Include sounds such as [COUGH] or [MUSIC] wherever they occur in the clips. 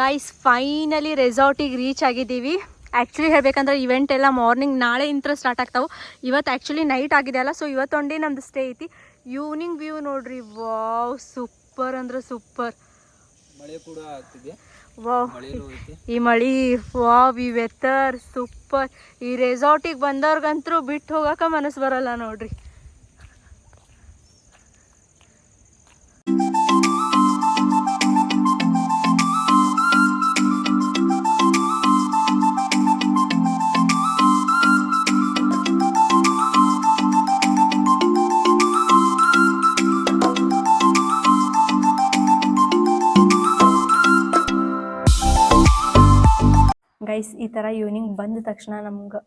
Guys finally ರೆಸಾರ್ಟಿಗೆ reach ಆಗಿದ್ದೀವಿ. Actually ಹೇಳ್ಬೇಕಂದ್ರೆ ಇವೆಂಟ್ ಎಲ್ಲ ಮಾರ್ನಿಂಗ್ ನಾಳೆ ಇಂತ್ರ ಸ್ಟಾರ್ಟ್ ಆಗ್ತಾವೆ. ಇವತ್ತು ಆ್ಯಕ್ಚುಲಿ ನೈಟ್ ಆಗಿದೆ ಅಲ್ಲ ಸೊ ಇವತ್ತೊಂದೇ ನಮ್ದು ಸ್ಟೇ ಐತಿ. ಈವ್ನಿಂಗ್ ವ್ಯೂ ನೋಡ್ರಿ ವಾವ್ ಸೂಪರ್ ಅಂದ್ರೆ ಸೂಪರ್ ಮಳೆ ಕೂಡ ಆಗ್ತಿದೆ. ವಾವ್ ಈ ಮಳಿ ವಾವ್ ಈ ವೆದರ್ ಸೂಪರ್ ಈ ರೆಸಾರ್ಟಿಗೆ ಬಂದವ್ರಿಗಂತರೂ ಬಿಟ್ಟು ಹೋಗಕ್ಕೆ ಮನಸ್ಸು ಬರಲ್ಲ ನೋಡ್ರಿ. ಗೈಸ್ ಈ ಥರ ಈವ್ನಿಂಗ್ ಬಂದ ತಕ್ಷಣ ನಮ್ಗೆ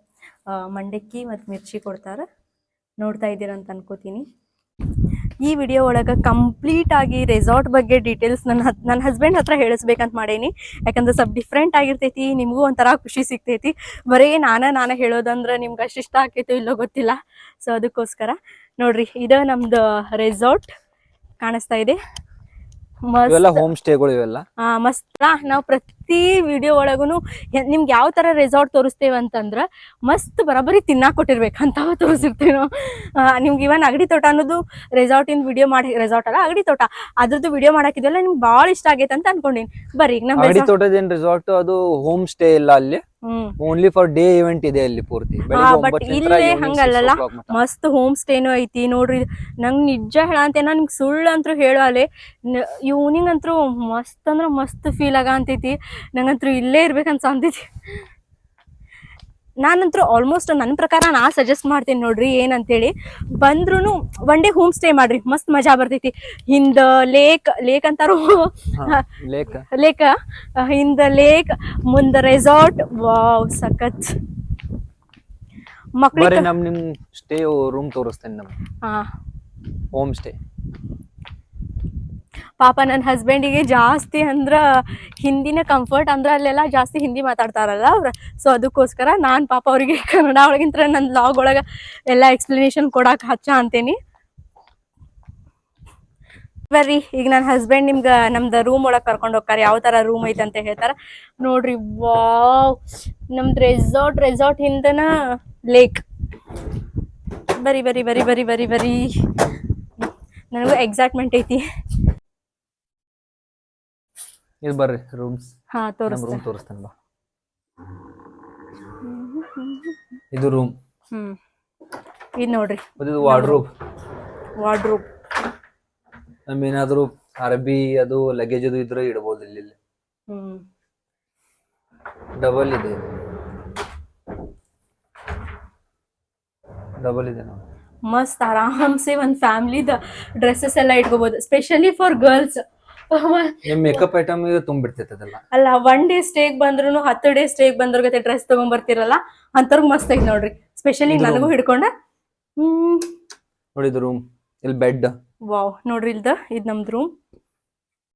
ಮಂಡಕ್ಕಿ ಮತ್ತು ಮಿರ್ಚಿ ಕೊಡ್ತಾರೆ. ನೋಡ್ತಾ ಇದ್ದೀರಂತ ಅನ್ಕೋತೀನಿ. ಈ ವಿಡಿಯೋ ಒಳಗೆ ಕಂಪ್ಲೀಟ್ ಆಗಿ ರೆಸಾರ್ಟ್ ಬಗ್ಗೆ ಡೀಟೇಲ್ಸ್ ನನ್ನ ನನ್ನ ಹಸ್ಬೆಂಡ್ ಹತ್ರ ಹೇಳಿಸ್ಬೇಕಂತ ಮಾಡೇನಿ. ಯಾಕಂದ್ರೆ ಸ್ವಲ್ಪ ಡಿಫ್ರೆಂಟ್ ಆಗಿರ್ತೈತಿ ನಿಮಗೂ ಒಂಥರ ಖುಷಿ ಸಿಗ್ತೈತಿ. ಬರೀ ನಾನೇ ನಾನೇ ಹೇಳೋದಂದ್ರೆ ನಿಮ್ಗೆ ಅಷ್ಟು ಇಷ್ಟ ಆಕೈತೋ ಇಲ್ಲೋ ಗೊತ್ತಿಲ್ಲ. ಸೊ ಅದಕ್ಕೋಸ್ಕರ ನೋಡ್ರಿ ಇದು ನಮ್ದು ರೆಸಾರ್ಟ್ ಕಾಣಿಸ್ತಾ ಇದೆ. ಮಸ್ತ್ ಹೋಮ್ ಸ್ಟೇಗಳು ಇವೆಲ್ಲ? ಮಸ್ತ್. ನಾವು ಪ್ರತಿ ವಿಡಿಯೋ ಒಳಗೂ ನಿಮ್ಗೆ ಯಾವ ತರ ರೆಸಾರ್ಟ್ ತೋರಿಸ್ತೇವೆ ಅಂತಂದ್ರ ಮಸ್ತ್ ಬರಾಬರಿ ತಿನ್ನಾಕ್ ಕೊಟ್ಟಿರ್ಬೇಕಂತ ತೋರಿಸಿರ್ತೀವಿ ನಾವು. ನಿಮ್ಗೆ ಇವನ್ ಅಗಡಿ ತೋಟ ಅನ್ನೋದು ರೆಸಾರ್ಟಿನ ವಿಡಿಯೋ ಮಾಡಿ ರೆಸಾರ್ಟ್ ಅಲ್ಲ ಅಗಡಿ ತೋಟ. ಅದ್ರದ್ದು ವಿಡಿಯೋ ಮಾಡಾಕಿದ್ವಲ್ಲ ನಿಮ್ಗೆ ಭಾಳ ಇಷ್ಟ ಆಗೈತೆ ಅಂತ ಅನ್ಕೊಂಡಿನಿ. ಬರ್ರಿ ಈಗ ನಮ್ಮ ಅಗಡಿ ಏನು ರೆಸಾರ್ಟ್ ಅದು ಹೋಮ್ ಸ್ಟೇ ಇಲ್ಲ ಅಲ್ಲಿ. ಓನ್ಲಿ ಫಾರ್ ಡೇ ಇವೆಂಟ್ ಇದೆ ಅಲ್ಲಿ ಪೂರ್ತಿ. ಬಟ್ ಇಲ್ಲೇ ಮಟ್ಟ. ಮಸ್ತ್ ಹೋಮ್ ಸ್ಟೇನು ಐತಿ. ನೋಡ್ರಿ ನಂಗ್ ನಿಜ ಹೇಳಂತೇನ ನಿಮ್ಗೆ ಸುಳ್ಳು ಅಂತೂ ಹೇಳಲೆ ಇವ್ನಿಂಗ್ ಅಂತೂ ಮಸ್ತ್ ಅಂದ್ರ ಮಸ್ತ್ ಫೀಲ್ ಆಗ ಅಂತೈತಿ. ನಂಗಂತೂ ಇಲ್ಲೇ ಇರ್ಬೇಕಂತ ಅಂದಿದ್ದೆ ನಾನಂತೂ ಆಲ್ಮೋಸ್ಟ್ ನನ್ನ ಪ್ರಕಾರ ನಾ ಸಜೆಸ್ಟ್ ಮಾಡ್ತೀನಿ ನೋಡ್ರಿ ಏನಂತೇಳಿ. ಬಂದ್ರೂ ಒನ್ ಡೇ ಹೋಮ್ ಸ್ಟೇ ಮಾಡ್ರಿ ಮಸ್ತ್ ಮಜಾ ಬರ್ತೈತಿ. ಹಿಂದ ಲೇಕ್ ಲೇಕ್ ಅಂತಾರು? ಲೇಕ್ ಹಿಂದ ಲೇಕ್ ಮುಂದ ರೆಸಾರ್ಟ್ ವಾವ್ ಸಖತ್. ಮಕ್ಕಳು ನಮ್ ನಿಮ್ ಸ್ಟೇ ರೂಮ್ ತೋರಿಸ್ತೇನೆ ನಮ್ ಹಾ. ಹೋಮ್ ಸ್ಟೇ ಪಾಪ ನನ್ನ ಹಸ್ಬೆಂಡಿಗೆ ಜಾಸ್ತಿ ಅಂದ್ರೆ ಹಿಂದಿನ ಕಂಫರ್ಟ್ ಅಂದ್ರೆ ಅಲ್ಲೆಲ್ಲ ಜಾಸ್ತಿ ಹಿಂದಿ ಮಾತಾಡ್ತಾರಲ್ಲ ಅವ್ರ. ಸೊ ಅದಕ್ಕೋಸ್ಕರ ನಾನು ಪಾಪ ಅವರಿಗೆ [LAUGHS] ಕನ್ನಡ ಒಳಗಿಂತ ನನ್ನ ಲಾಗ್ ಒಳಗೆ ಎಲ್ಲ ಎಕ್ಸ್ಪ್ಲನೇಷನ್ ಕೊಡಕ್ಕೆ ಹಚ್ಚ ಅಂತೇನಿ. ಬರ್ರಿ, ಈಗ ನನ್ನ ಹಸ್ಬೆಂಡ್ ನಿಮ್ಗೆ ನಮ್ದು ರೂಮ್ ಒಳಗೆ ಕರ್ಕೊಂಡು ಹೋಗ್ತಾರೆ. ಯಾವ ಥರ ರೂಮ್ ಐತೆ ಅಂತ ಹೇಳ್ತಾರೆ. ನೋಡ್ರಿ, ವಾವ್! ನಮ್ದು ರೆಸಾರ್ಟ್ ರೆಸಾರ್ಟ್ ಹಿಂದನ ಲೇಕ್ ಬರಿ ಬರಿ ಬರಿ ಬರಿ ಬರಿ ಬರಿ ನನಗೂ ಎಕ್ಸೈಟ್ಮೆಂಟ್ ಐತಿ. ಇದು ಬರ್ರಿ ರೂಮ್ಸ್ ಹಾ ರೂಮ್ ತೋರಿಸ್ತೇನೆ. ಬಾ. ಇದು ರೂಮ್ ಹ್ಮ್. ಇದು ನೋಡ್ರಿ. ಇದು ವಾರ್ಡ್ರೋಬ್ ವಾರ್ಡ್ರೋಬ್ ನಮ್ ಏನಾದ್ರು ಅರಬಿ ಅದು ಲಗೇಜ್ ಅದು ಇದ್ರೆ ಇಡಬಹುದು ಇಲ್ಲಿ ಇಲ್ಲಿ. ಹ್ಮ್. ಡಬಲ್ ಇದೆ. ಡಬಲ್ ಇದೆ ನೋಡಿ. ಮಸ್ತ್ ಆರಾಮ್ಸೆ ಒಂದ್ ಫ್ಯಾಮಿಲಿದ ಡ್ರೆಸ್ಸಸ್ ಎಲ್ಲ ಇಟ್ಕೋಬಹುದು ಸ್ಪೆಷಲಿ ಫಾರ್ ಗರ್ಲ್ಸ್ ನಿಮ್ ಮೇಕಪ್ ಐಟಮ್ ಇದು ತುಂಬಿರ್ತೈತೆ ಅದೆಲ್ಲ. ಅಲ್ಲ ಒನ್ ಡೇ ಸ್ಟೇಗ್ ಬಂದ್ರು ಹತ್ತು ಡೇ ಸ್ಟೇಗ್ ಬಂದ್ರ ಡ್ರೆಸ್ ತಗೊಂಡ್ ಬರ್ತಿರಲ್ಲ ಅಂತವ್ರಿಗೆ ಮಸ್ತ್ ಐತಿ ನೋಡ್ರಿ. ಸ್ಪೆಷಲಿ ನನಗೂ ಹಿಡ್ಕೊಂಡ ಹ್ಮ್. ನೋಡಿ ಇದು ರೂಮ್ ಇಲ್ಲಿ ಬೆಡ್ ವಾವ್ ನೋಡ್ರಿ ಇಲ್ದ ಇದ್ ನಮ್ದು ರೂಮ್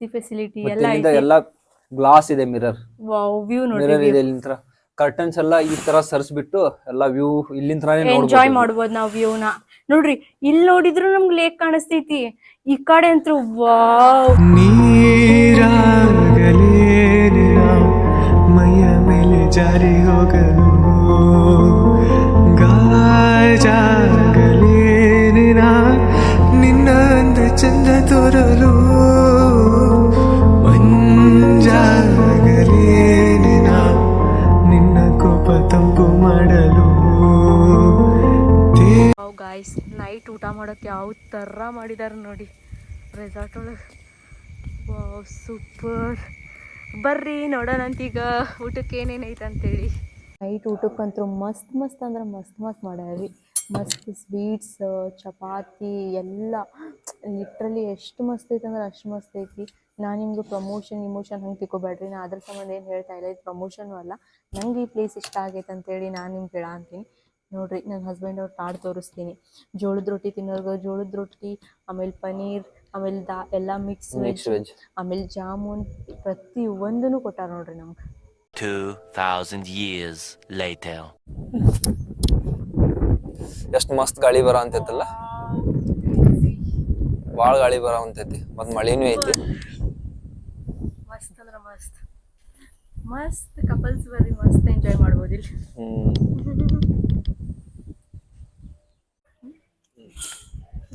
ಈ ಫೆಸಿಲಿಟಿ ಎಲ್ಲ ಎಲ್ಲ ಗ್ಲಾಸ್ ಇದೆ ಮಿರರ್ ವಾವ್ ವ್ಯೂ ಮಿರರ್ ನೋಡ್ರಿ ಇದೆ ಇಲ್ಲಿಂದ ಕರ್ಟನ್ಸ್ ಎಲ್ಲ ಈ ತರ ಸರಿಸ್ಬಿಟ್ಟು ಎಲ್ಲ ವ್ಯೂ ಇಲ್ಲಿಂದ ಎಂಜಾಯ್ ಮಾಡ್ಬೋದು ನಾವು ವ್ಯೂನ ನೋಡ್ರಿ ಇಲ್ಲಿ ನೋಡಿದ್ರು ನಮ್ಗೆ ಲೇಕ್ ಕಾಣಿಸ್ತೈತಿ. ಈ ಕಡೆ ಅಂತೂ ವಾವ್. ಮೈಯ ಮೇಲೆ ಜಾರಿ ಹೋಗಲು. ಗಾಯ್ಸ್ ನೈಟ್ ಊಟ ಮಾಡೋಕ್ಕೆ ಯಾವ ಥರ ಮಾಡಿದ್ದಾರೆ ನೋಡಿ. ರೆಸಾರ್ಟ್ ಒಳಗೆ. ಸೂಪರ್ ಬರ್ರಿ ನೋಡೋಣಂತೀಗ ಊಟಕ್ಕೆ ಏನೇನೈತೆ ಅಂತೇಳಿ. ನೈಟ್ ಊಟಕ್ಕಂತೂ ಮಸ್ತ್ ಮಸ್ತ್ ಅಂದ್ರೆ ಮಸ್ತ್ ಮಸ್ತ್ ಮಾಡ್ಯಾರಿ ಮಸ್ತ್ ಸ್ವೀಟ್ಸ್ ಚಪಾತಿ, ಎಲ್ಲ. ಲಿಟ್ರಲಿ ಎಷ್ಟು ಮಸ್ತ್ ಐತೆ ಅಂದ್ರೆ ಅಷ್ಟು ಮಸ್ತ್ ಐತಿ. ನಾನು ನಿಮ್ಗೆ ಪ್ರಮೋಷನ್ ಇಮೋಷನ್ ಹಂಗೆ ತಿಕ್ಕೋಬೇಡ್ರಿ ನಾ ಅದ್ರ ಸಂಬಂಧ ಏನು ಹೇಳ್ತಾ ಇಲ್ಲ. ಇದು ಪ್ರಮೋಷನು ಅಲ್ಲ. ನಂಗೆ ಈ ಪ್ಲೇಸ್ ಇಷ್ಟ ಆಗೈತೆ ಅಂತೇಳಿ ನಾನು ನಿಮ್ಗೆ ಹೇಳ ಅಂತೀನಿ ನೋಡ್ರಿ ನನ್ನ ಹಸ್ಬೆಂಡ್ ಅವ್ರು ತಾಡ್ ತೋರಿಸ್ತೀನಿ. ಜೋಳದ ರೊಟ್ಟಿ ತಿನ್ನೋರ್ಗೆ ಜೋಳದ ರೊಟ್ಟಿ ಆಮೇಲೆ ಪನೀರ್ ಆಮೇಲೆ ದಾ ಎಲ್ಲ ಮಿಕ್ಸ್ ವೆಜ್ ಆಮೇಲೆ ಜಾಮೂನ್ ಪ್ರತಿ ಒಂದನ್ನು ಕೊಟ್ಟಾರ ನೋಡ್ರಿ ನಮ್ಗೆ. 2,000 ಇಯರ್ಸ್ ಲೈಟರ್ ಎಷ್ಟು ಮಸ್ತ್ ಗಾಳಿ ಬರ ಅಂತೈತಲ್ಲ? ಭಾಳ ಗಾಳಿ ಬರ ಅಂತೈತಿ ಮತ್ ಮಳಿನೂ ಐತಿ. ಮಸ್ತ್ ಅಂದ್ರೆ ಮಸ್ತ್. ಮಸ್ತ್ ಕಪಲ್ಸ್ ಬರ್ರಿ ಮಸ್ತ್ ಎಂಜಾಯ್ ಮಾಡ್ಬೋದು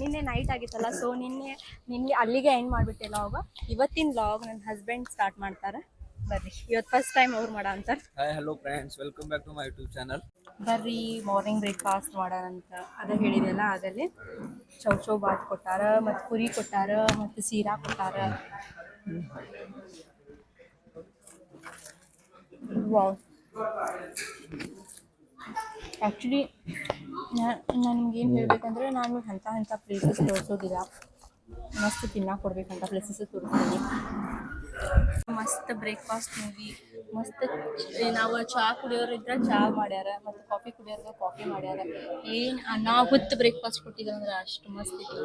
ನಿನ್ನೆ ನೈಟ್ ಆಗಿತ್ತಲ್ಲ ಸೊ ನಿನ್ನೆ ನಿನ್ನೆ ಅಲ್ಲಿಗೆ ಎಂಡ್ ಮಾಡ್ಬಿಟ್ಟೆ ಲಾಗ್ ಇವತ್ತಿನ ಲಾಗ್ ನನ್ನ ಹಸ್ಬೆಂಡ್ ಸ್ಟಾರ್ಟ್ ಮಾಡ್ತಾರೆ. ಬರ್ರಿ ಇವತ್ತು ಫಸ್ಟ್ ಟೈಮ್ ಅವ್ರು ಮಾಡ ಅಂತಾರೆ hi hello friends welcome back to my YouTube channel ಬರ್ರಿ ಮಾರ್ನಿಂಗ್ ಬ್ರೇಕ್ಫಾಸ್ಟ್ ಮಾಡೋಣ ಅಂತ. ಅದ ಹೇಳಿದೆಲ್ಲ ಅದರಲ್ಲಿ ಚೌ ಚೌ ಬಾತ್ ಕೊಟ್ಟಾರ ಮತ್ತು ಪುರಿ ಕೊಟ್ಟಾರ ಮತ್ತು ಸೀರಾ ಕೊಟ್ಟಾರ. ವಾವ್ ಆ್ಯಕ್ಚುಲಿ ನಾನು ನಿಮ್ಗೆ ಏನು ಹೇಳ್ಬೇಕಂದ್ರೆ ನಾನು ಹಂತ ಹಂತ ಪ್ಲೇಸಸ್ ತೋರಿಸೋದಿಲ್ಲ. ಮಸ್ತ್ ತಿನ್ನಕ್ಕೆ ಕೊಡ್ಬೇಕಂತ ಪ್ಲೇಸಸ್ ತೋರಿಸ್ತೀನಿ ಮಸ್ತ್ ಬ್ರೇಕ್ಫಾಸ್ಟ್ ಮೂವಿ ಮಸ್ತ್ ನಾವು ಚಹಾ ಕುಡಿಯೋರು ಇದ್ರೆ ಚಹಾ ಮಾಡ್ಯಾರ ಮತ್ತು ಕಾಫಿ ಕುಡಿಯೋರ್ಗೆ ಕಾಫಿ ಮಾಡ್ಯಾರ. ಏನು ಅನಾಹುತ್ ಬ್ರೇಕ್ಫಾಸ್ಟ್ ಕೊಟ್ಟಿದ್ರು ಅಂದ್ರೆ ಅಷ್ಟು ಮಸ್ತ್ ಇತ್ತು.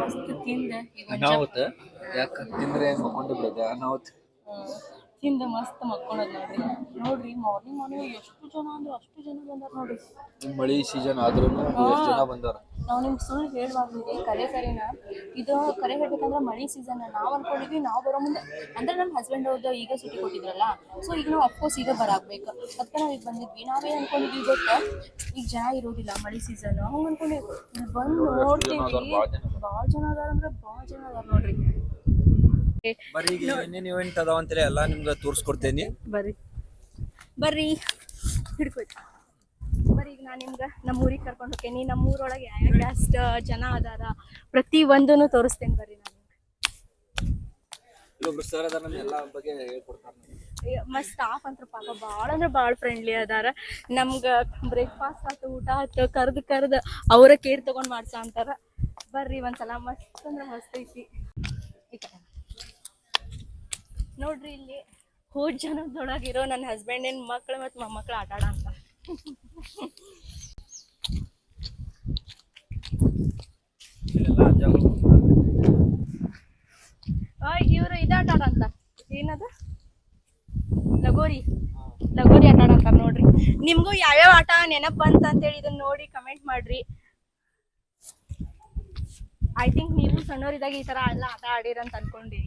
ಮಸ್ತ್ ತಿಂದ. ಈಗ ಅನಾಹುತ? ಯಾಕೆ? ತಿಂದ್ರೆ ಅನಾಹುತ್. ತಿಂದ ಮಸ್ತ್ ಮಕ್ಕೊಳೋದು ನೋಡ್ರಿ. ನೋಡ್ರಿ ಮಾರ್ನಿಂಗ್ ಮಾರ್ನಿಂಗ್ ಎಷ್ಟು ಜನ ಅಂದ್ರೆ ಅಷ್ಟು ಜನ ಬಂದಾರ ನೋಡ್ರಿ. ಮಳಿ ಸೀಸನ್ ಆದ್ರೂ ಎಷ್ಟು ಜನ ಬಂದಾರ? ನಾವು ನಿಮ್ಗೆ ಸುಳ್ಳು ಹೇಳ್ಬಾರ್ದು ಕರೆ ಕರೆನ ಇದು ಕರೆ ಹೇಳ್ಬೇಕಂದ್ರೆ ಮಳಿ ಸೀಸನ್ ನಾವು ಅನ್ಕೊಂಡಿದ್ವಿ ನಾವು ಬರೋ ಮುಂದೆ. ಅಂದ್ರೆ ನಮ್ಮ ಹಸ್ಬೆಂಡ್ ಅವ್ರದ್ದು ಈಗ ಸುಟ್ಟಿ ಕೊಟ್ಟಿದ್ರಲ್ಲ ಸೊ ಈಗ ನಾವು ಅಫ್ಕೋರ್ಸ್ ಈಗ ಬರಾಗ್ಬೇಕು ಅದಕ್ಕೆ ನಾವು ಈಗ ಬಂದಿದ್ವಿ. ನಾವೇನು ಅನ್ಕೊಂಡಿದ್ವಿ ಗೊತ್ತಾ? ಈಗ ಜನ ಇರೋದಿಲ್ಲ ಮಳಿ ಸೀಸನ್ ಹಂಗೆ ಅನ್ಕೊಂಡಿದ್ವಿ. ಇಲ್ಲಿ ಬಂದು ನೋಡ್ತೀವಿ. ಭಾಳ ಜನ ಅದಾರ. ಅಂದ್ರೆ ಭಾಳ ಜನ ಅದಾರ ನೋಡ್ರಿ. ಬರೀ ಈಗ ಏನೇನು ಇವೆಂಟ್ ಅದಾವ ಅಂತೇಳಿ ಎಲ್ಲ ನಿಮ್ಗೆ ತೋರಿಸ್ಕೊಡ್ತೇನೆ. ಬರ್ರಿ. ಬರ್ರಿ. ಹಿಡ್ಕೊಯ್ತು ಬರ್ರಿ ಈಗ ನಾನು ನಿಮ್ಗೆ ನಮ್ಮ ಊರಿಗೆ ಕರ್ಕೊಂಡು ಹೋಗ್ತೇನೆ. ನಮ್ಮ ಊರೊಳಗೆ ಯಾವ ಕ್ಯಾಸ್ಟ್ ಜನ ಅದಾರ ಪ್ರತಿ ಒಂದನ್ನು ತೋರಿಸ್ತೇನೆ ಬರ್ರಿ ನಾನು ಇಲ್ಲೊಬ್ರು ಸರ್ ಅದಾರ ನಮ್ಗೆ ಎಲ್ಲ ಬಗ್ಗೆ ಹೇಳ್ಕೊಡ್ತಾರೆ ಮಸ್ತ್ ಸ್ಟಾಫ್ ಅಂತ ಪಾಪ ಭಾಳ ಅಂದ್ರೆ ಭಾಳ ಫ್ರೆಂಡ್ಲಿ ಅದಾರ. ನಮ್ಗೆ ಬ್ರೇಕ್ಫಾಸ್ಟ್ ಆತು ಊಟ ಆಯ್ತು ಕರ್ದು ಕರ್ದು ಅವರ ಕೇರ್ ತಗೊಂಡ್ ಮಾಡ್ಸ ಅಂತಾರ. ಬರ್ರಿ ಒಂದ್ಸಲ ಮಸ್ತ್ ಅಂದ್ರೆ ಮಸ್ತ್ ಐತಿ. ನೋಡ್ರಿ ಇಲ್ಲಿ ಹೋದ್ ಜನದೊಳಗಿರೋ ನನ್ನ ಹಸ್ಬೆಂಡಿನ ಮಕ್ಳು ಮತ್ತು ಮೊಮ್ಮಕ್ಳು ಆಟ ಆಡ ಅಂತ. ಇವರು ಆಡ ಅಂತ ಏನದ? ಲಗೋರಿ. ಲಗೋರಿ ಆಟ ಆಡ ಅಂತ ನೋಡ್ರಿ. ನಿಮ್ಗೂ ಯಾವ್ಯಾವ ಆಟ ನೆನಪ್ ಬಂತ ಅಂತೇಳಿ ಇದನ್ನ ನೋಡಿ ಕಮೆಂಟ್ ಮಾಡ್ರಿ. ಐ ಥಿಂಕ್ ನೀವು ಸಣ್ಣವರಿದ್ದಾಗ ಈ ತರ ಎಲ್ಲ ಆಟ ಆಡಿರಂತ ಅನ್ಕೊಂಡಿ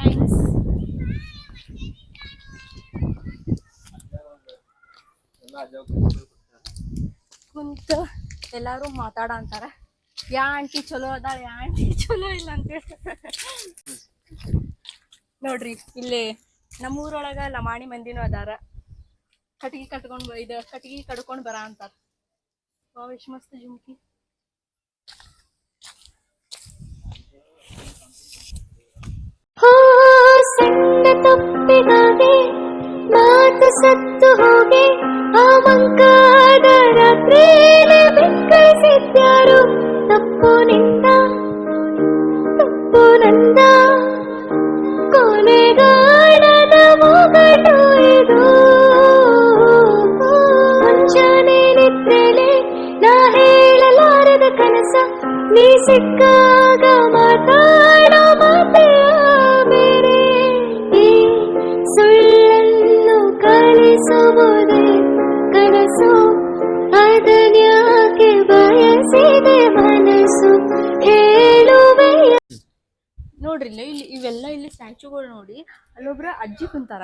ಥ್ಯಾಂಕ್ಸ್ ಕುಂತು ಎಲ್ಲಾರು ಮಾತಾಡ ಅಂತಾರ. ಯಾ ಆಂಟಿ ಚಲೋ ಅದಾಳ ಯಾ ಆಂಟಿ ಚಲೋ ಇಲ್ಲ ಅಂತೇಳಿ ನೋಡ್ರಿ, ಇಲ್ಲಿ ನಮ್ಮೂರೊಳಗ ಲಮಾಣಿ ಮಂದಿನೂ ಅದಾರ. ಕಟ್ಗಿ ಕಟ್ಕೊಂಡ್ ಇದು ಕಟ್ಗಿ ಕಡ್ಕೊಂಡ್ ಬರ ಅಂತಾರ. ಮಸ್ತ್ ಜುಮ್ಕಿ ಸಣ್ಣ ತಪ್ಪಿಗಾಗಿ ಮಾತು ಸತ್ತು ಹೋಗಿ ಆ ಮಂಕಾದ ರಾತ್ರಿಯಲ್ಲಿ ಬೆಕ್ಕಳಿಸಿದ್ಯಾರು? ತಪ್ಪು ನಿಂದ, ತಪ್ಪು ನಂದ, ಕೊನೆಗಾಣದ ಮುಗಟು ಇದು. ಮುಂಜಾನೆ ನಿದ್ರೆಲೆ ನಾ ಹೇಳಲಾರದ ಕನಸ, ನೀ ಸಿಕ್ಕಾಗ ನೋಡ್ರಿ ಇಲ್ಲಿ ಇಲ್ಲಿ ಇವೆಲ್ಲ ಇಲ್ಲಿ ಸ್ಟ್ಯಾಚುಗಳು ನೋಡಿ ಅಲ್ಲೊಬ್ರ ಅಜ್ಜಿ ಕುಂತಾರ.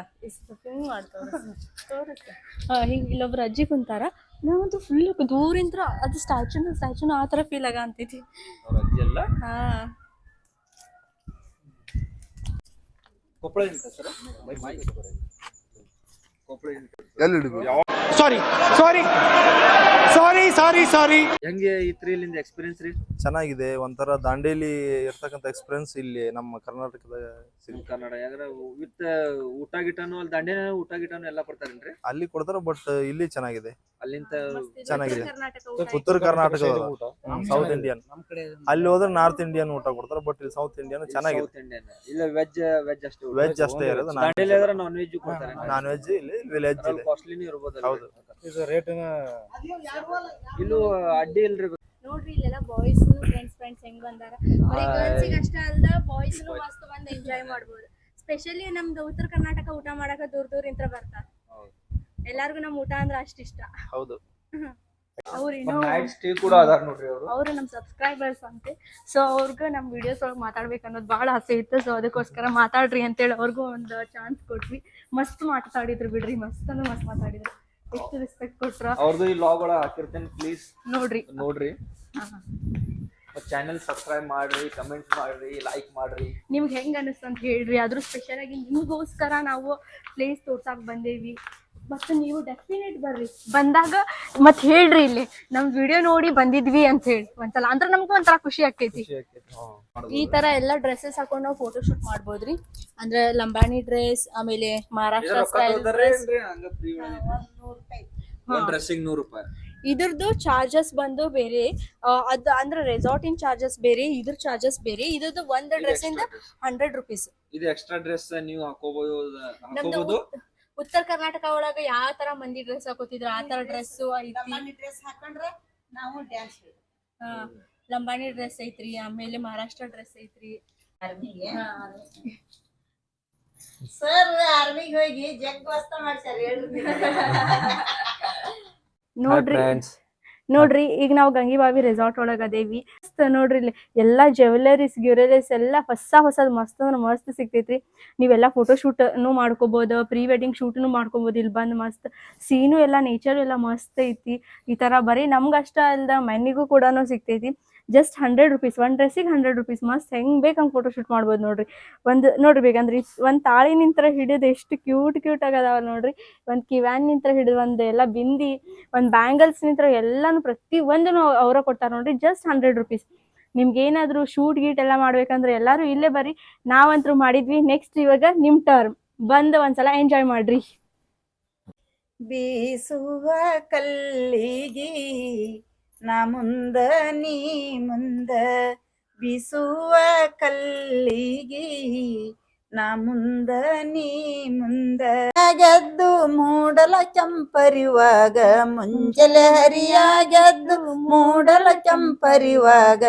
ಹಿಂಗ ಮಾಡ್ತಾರ ಇಲ್ಲೊಬ್ರ ಅಜ್ಜಿ ಕುಂತಾರ. ನಾವಂತೂ ಫುಲ್ ದೂರಿಂದ ಅದು ಸ್ಟ್ಯಾಚುನ ಸ್ಟ್ಯಾಚುನ ಆ ಥರ ಫೀಲ್ ಆಗ ಅಂತೈತಿ ಹಾ. ಕೊಪ್ಪಳ ಎಲ್ಲಿ ಸಾರಿ ಸಾರಿ ಸಾರಿ ಸಾರಿ ಸಾರಿ ಹೆಂಗೆ ಇತ್ರಿ ಇಲ್ಲಿಂದ ಎಕ್ಸ್ಪೀರಿಯನ್ಸ್ ರೀ? ಚೆನ್ನಾಗಿದೆ ಒಂಥರ ದಾಂಡೇಲಿ ಇರ್ತಕ್ಕಂಥ ಎಕ್ಸ್ಪೀರಿಯನ್ಸ್ ಇಲ್ಲಿ ನಮ್ಮ ಕರ್ನಾಟಕದ ಸಿಮ್ ಕನ್ನಡ ಯಾಕಂದ್ರೆ ವಿತ್ ಊಟ ಗಿಟನು ಅಲ್ಲಿ ದಾಂಡೇಲಿ ಊಟ ಗಿಟನು ಎಲ್ಲ ಕೊಡ್ತಾರೇನ್ರಿ? ಅಲ್ಲಿ ಕೊಡ್ತಾರೆ ಬಟ್ ಇಲ್ಲಿ ಚೆನ್ನಾಗಿದೆ. ಅಲ್ಲಿಂದ ಚೆನ್ನಾಗಿದೆ. ಕರ್ನಾಟಕ ಊಟ. ಉತ್ತರ ಕರ್ನಾಟಕ ಸೌತ್ ಇಂಡಿಯನ್ ಅಲ್ಲಿ ಹೋದ್ರೆ ನಾರ್ತ್ ಇಂಡಿಯನ್ ಊಟ ಕೊಡ್ತಾರೆ ಬಟ್ ಇಲ್ಲಿ ಸೌತ್ ಇಂಡಿಯನ್ ಚೆನ್ನಾಗಿದೆ. ಸೌತ್ ಇಂಡಿಯನ್ ಇಲ್ಲ ವೆಜ್ ವೆಜ್ ಅಷ್ಟೇ ವೆಜ್ ಅಷ್ಟೇ ಇರೋದು, ದಾಂಡೇಲಿ ಆದ್ರೆ ನಾನ್ ವೆಜ್ ಕೊಡ್ತಾರೆ ನಾನ್ ವೆಜ್ ಇಲ್ಲಿ. ವಿಲೇಜ್ ಇದೆ. ಕಾಸ್ಟ್ಲಿನೂ ಇರ್ಬೋದು ಹೌದು. ಇಲ್ಲೂ ಅಡ್ಡಿ ಇಲ್ರಿ ನೋಡ್ರಿ ಇಲ್ಲೆಲ್ಲ ಬಾಯ್ಸ್ ಫ್ರೆಂಡ್ಸ್ ಫ್ರೆಂಡ್ಸ್ ಹೆಂಗ್ ಬಂದಾರ? ಬರೀ ಗರ್ಲ್ಸಿಗೆ ಅಷ್ಟೇ ಅಲ್ದ ಬಾಯ್ಸ್ ಮಸ್ತ್ ಬಂದ್ ಎಂಜಾಯ್ ಮಾಡ್ಬೋದು. ಸ್ಪೆಷಲಿ ನಮ್ದು ಉತ್ತರ ಕರ್ನಾಟಕ ಊಟ ಮಾಡಕ ದೂರ ದೂರ ಇಂತ ಬರ್ತಾರ. ಎಲ್ಲಾರ್ಗು ನಮ್ ಊಟ ಅಂದ್ರ ಅಷ್ಟಿಷ್ಟ ಹೌದು. ನೈಟ್ ಕೂಡ ಅದಾರ ನೋಡ್ರಿ ಅವರು. ಅವರು ನಮ್ಮ ಸಬ್ಸ್ಕ್ರೈಬರ್ಸ್ ಅಂತೆ. ಸೊ ಅವ್ರಿಗೆ ನಮ್ಮ ವಿಡಿಯೋಸ್ ಒಳಗೆ ಮಾತಾಡ್ಬೇಕು ಅನ್ನೋದು ಭಾಳ ಆಸೆ ಇತ್ತು. ಸೊ ಅದಕ್ಕೋಸ್ಕರ ಮಾತಾಡ್ರಿ ಅಂತೇಳಿ ಅವ್ರಿಗೂ ಒಂದು ಚಾನ್ಸ್ ಕೊಟ್ವಿ. ಮಸ್ತ್ ಮಾತಾಡಿದ್ರು ಬಿಡ್ರಿ. ಮಸ್ತ್ ಅಂದ್ರೆ ಮಸ್ತ್ ಮಾತಾಡಿದ್ರು. ಎಷ್ಟು ರೆಸ್ಪೆಕ್ಟ್ ಕೊಟ್ರ. ಅವ್ರದ್ದು ಈ ಲಾಗ್ ಒಳಗೆ ಹಾಕಿರ್ತೇನೆ ಪ್ಲೀಸ್ ನೋಡ್ರಿ. ನೋಡ್ರಿ. ಚಾನೆಲ್ ಸಬ್ಸ್ಕ್ರೈಬ್ ಮಾಡ್ರಿ ಕಮೆಂಟ್ ಮಾಡ್ರಿ ಲೈಕ್ ಮಾಡ್ರಿ. ನಿಮ್ಗೆ ಹೆಂಗ್ ಅನಿಸ್ತು ಅಂತ ಹೇಳ್ರಿ. ಅದ್ರ ಸ್ಪೆಷಲ್ ಆಗಿ ನಿಮಗೋಸ್ಕರ ನಾವು ಪ್ಲೇಸ್ ತೋರ್ಸಕ್ ಬಂದೇವಿ. ಮತ್ತು ನೀವು ಡೆಫಿನೆಟ್ ಬರ್ರಿ. ಬಂದಾಗ ಮತ್ತೆ ಹೇಳ್ರಿ ಇಲ್ಲಿ ನಮ್ ವಿಡಿಯೋ ನೋಡಿ ಬಂದಿದ್ವಿ ಅಂತ ಹೇಳಿ. ಒಂದ್ಸಲ ಅಂದ್ರೆ ನಮ್ಗೂ ಒಂಥರ ಖುಷಿ ಆಕೈತಿ ಈ ತರ ಎಲ್ಲಾ ಡ್ರೆಸ್ಸಸ್ ಹಾಕೊಂಡು ನಾವು ಫೋಟೋ ಶೂಟ್ ಮಾಡ್ಬೋದ್ರಿ. ಅಂದ್ರೆ ಲಂಬಾಣಿ ಡ್ರೆಸ್ ಆಮೇಲೆ ಮಹಾರಾಷ್ಟ್ರ ಸ್ಟೈಲ್ ಡ್ರೆಸ್ ಡ್ರೆಸ್ಸಿಗೆ ನೂರು ರೂಪಾಯಿ. ಇದ್ರದ್ದು ಚಾರ್ಜಸ್ ಬಂದು ಬೇರೆ ಅದು ಅದ್ ಅಂದ್ರೆ ರೆಸಾರ್ಟಿನ್ ಚಾರ್ಜಸ್ ಬೇರೆ ಇದ್ರ ಚಾರ್ಜಸ್ ಬೇರೆ. ಇದ್ರದ್ದು ಒಂದ್ ಡ್ರೆಸ್ ಇಂದ ಹಂಡ್ರೆಡ್ ರುಪೀಸ್ ಇದು ಎಕ್ಸ್ಟ್ರಾ ಡ್ರೆಸ್ ನೀವು ಹಾಕೋಬಹುದು ಉತ್ತರ ಕರ್ನಾಟಕ ಒಳಗ ಯಾವ ತರ ಮಂದಿ ಡ್ರೆಸ್ ಹಾಕೋತಿದ್ರು ಆ ತರ ಡ್ರೆಸ್ ಐತಿ? ಡ್ರೆಸ್ ಹಾಕೊಂಡ್ರೆ ನಾವು ಡ್ಯಾನ್ಸ್ ಹಾ, ಲಂಬಾಣಿ ಡ್ರೆಸ್ ಐತ್ರಿ ಆಮೇಲೆ ಮಹಾರಾಷ್ಟ್ರ ಡ್ರೆಸ್ ಐತ್ರಿ. ಆರ್ಮಿಗೆ ಸರ್ ಆರ್ಮಿಗೆ ಹೋಗಿ ಜಗ್ ವಸ್ತ ಮಾಡ್ಸ್ಯಾರ ಹೇಳ್ರಿ. ನೋಡ್ರಿ ಫ್ರೆಂಡ್ಸ್ ನೋಡ್ರಿ, ಈಗ ನಾವು ಗಂಗಿಬಾವಿ ರೆಸಾರ್ಟ್ ಒಳಗ ಅದೇವಿ. ಮಸ್ತ್ ನೋಡ್ರಿ ಇಲ್ಲಿ ಎಲ್ಲಾ ಜ್ಯುವೆಲರೀಸ್ ಗ್ಯುವೆಲರೀಸ್ ಎಲ್ಲಾ ಹೊಸ ಹೊಸದ್ ಮಸ್ತ್ ಅಂದ್ರೆ ಮಸ್ತ್ ಸಿಗ್ತೈತ್ರಿ. ನೀವೆಲ್ಲಾ ಫೋಟೋ ಶೂಟ್ ನು ಮಾಡ್ಕೋಬಹುದು ಪ್ರೀ ವೆಡ್ಡಿಂಗ್ ಶೂಟ್ನು ಮಾಡ್ಕೋಬಹುದು ಇಲ್ಲಿ ಬಂದ್ ಮಸ್ತ್ ಸೀನು ಎಲ್ಲಾ ನೇಚರ್ ಎಲ್ಲಾ ಮಸ್ತ್ ಐತಿ. ಈ ತರ ಬರೀ ನಮ್ಗಷ್ಟ ಅಲ್ದ ಮನೆಗೂ ಕೂಡ ಸಿಗ್ತೈತಿ. ಜಸ್ಟ್ ಹಂಡ್ರೆಡ್ ರುಪೀಸ್ ಒನ್ ಡ್ರೆಸ್ಸಿಗೆ ಹಂಡ್ರೆಡ್ ರುಪೀಸ್ ಮಸ್ತ್ ಹೆಂಗ್ ಬೇಕು ಹಂಗೆ ಫೋಟೋ ಶೂಟ್ ಮಾಡ್ಬೋದು ನೋಡ್ರಿ. ಒಂದು, ನೋಡ್ರಿ ಬೇಕಂದ್ರೆ ಒಂದು ತಾಳಿ ನಿಂತ್ರ ಹಿಡಿದು ಎಷ್ಟು ಕ್ಯೂಟ್ ಕ್ಯೂಟ್ ಆಗದಾವ ನೋಡ್ರಿ. ಒಂದು ಕಿವ್ಯಾನ್ ನಿಂತ್ರ ಹಿಡಿದು ಒಂದು ಎಲ್ಲ ಬಿಂದಿ, ಒಂದು ಬ್ಯಾಂಗಲ್ಸ್ ನಿಂತ್ರ ಎಲ್ಲಾನು ಪ್ರತಿ ಒಂದನು ಅವರ ಕೊಡ್ತಾರೆ ನೋಡ್ರಿ ಜಸ್ಟ್ ಹಂಡ್ರೆಡ್ ರುಪೀಸ್ ನಿಮ್ಗೆ ಏನಾದ್ರು ಶೂಟ್ ಗೀಟ್ ಎಲ್ಲ ಮಾಡ್ಬೇಕಂದ್ರೆ ಎಲ್ಲಾರು ಇಲ್ಲೇ ಬರ್ರಿ. ನಾವಂತರೂ ಮಾಡಿದ್ವಿ ನೆಕ್ಸ್ಟ್ ಇವಾಗ ನಿಮ್ ಟರ್ಮ್ ಬಂದು ಒಂದ್ಸಲ ಎಂಜಾಯ್ ಮಾಡ್ರಿ. ಬೀಸುವ ಕಲ್ಲಿಗೆ ನಾ ಮುಂದ, ನೀ ಮುಂದ, ಬಿಸುವ ಕಲ್ಲಿಗೆ. ನಾ ಮುಂದ, ನೀ ಮುಂದ. ಗೆದ್ದು ಮೂಡಲ ಕೆಂಪರಿವಾಗ ಹರಿಯ ಹರಿಯಾಗೆದ್ದು ಮೂಡಲ ಕೆಂಪರಿವಾಗ.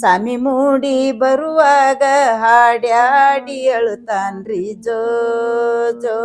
ಸಮಿ ಮೂಡಿ ಬರುವಾಗ ಹಾಡ್ಯಾಡಿ ಅಳುತ್ತಾನ್ರಿ ಜೋ ಜೋ.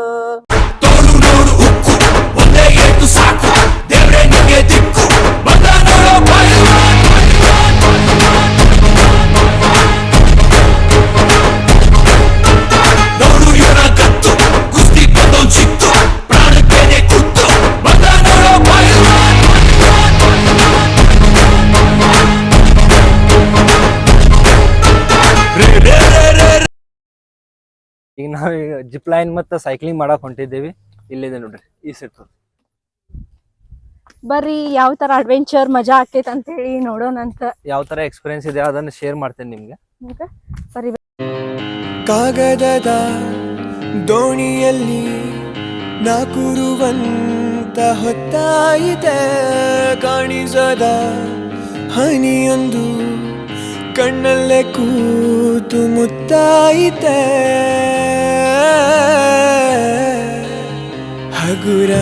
ಈಗ ನಾವು ಈಗ ಜಿಪ್ ಲೈನ್ ಮತ್ತೆ ಸೈಕ್ಲಿಂಗ್ ಮಾಡಕ್ ಹೊಂಟಿದ್ದೇವಿ. ಇಲ್ಲಿದೆ ನೋಡ್ರಿ ಈ ಸೆಟ್ ಬರ್ರಿ ಯಾವ ತರ ಅಡ್ವೆಂಚರ್ ಮಜಾ ಆಕೈತೆ ಅಂತ ಹೇಳಿ ನೋಡೋಣಂತ ಯಾವ ತರ ಎಕ್ಸ್ಪೀರಿಯನ್ಸ್ ಇದೆ ಅದನ್ನ ಶೇರ್ ಮಾಡ್ತೇನೆ ನಿಮಗೆ? ಕಾಗದದ ದೋಣಿಯಲ್ಲಿ ನಾಕುರುವಂತ ಹೊತ್ತಾಯಿತೆ ಕಾಣಿಸದ ಹನಿಯೊಂದು ಕಣ್ಣಲ್ಲೇ ಕೂತು ಮುತ್ತಾಯಿತೆ.